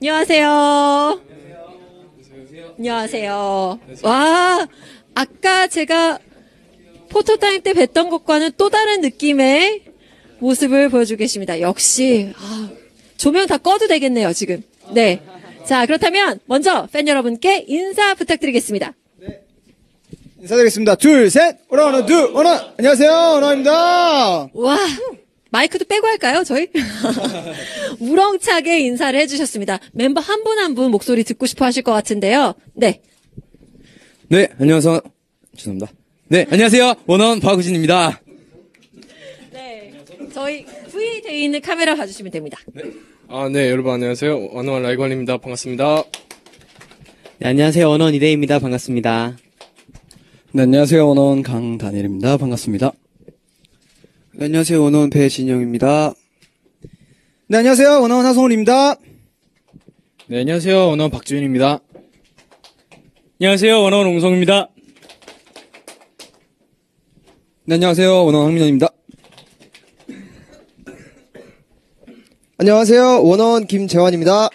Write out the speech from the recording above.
안녕하세요. 안녕하세요. 와, 아까 제가 포토타임 때 뵀던 것과는 또 다른 느낌의 모습을 보여주고 계십니다. 역시, 아, 조명 다 꺼도 되겠네요, 지금. 네. 자, 그렇다면 먼저 팬 여러분께 인사 부탁드리겠습니다. 인사드리겠습니다. 둘, 셋! 오라, 오나, 둘, 오나! 안녕하세요, 오나입니다! 와, 마이크도 빼고 할까요, 저희? 우렁차게 인사를 해주셨습니다. 멤버 한분 한 분 목소리 듣고 싶어 하실 것 같은데요. 네. 네, 안녕하세요. 죄송합니다. 네, 안녕하세요. 원원 박우진입니다. 네. 저희 V 돼 있는 카메라 봐주시면 됩니다. 아, 네, 여러분 안녕하세요. 원어원 라이관입니다. 반갑습니다. 네, 안녕하세요. 원원 이대입니다. 반갑습니다. 네, 안녕하세요, 원어원 강다니엘입니다. 반갑습니다. 네, 안녕하세요. 원어원 배진영입니다. 네, 안녕하세요, 원어원 하성훈입니다. 네, 안녕하세요. 원어원 박지윤입니다. 안녕하세요. 원원 옹성입니다. 네, 안녕하세요, 원어원 황민현입니다. 안녕하세요. 원어원 김재환입니다.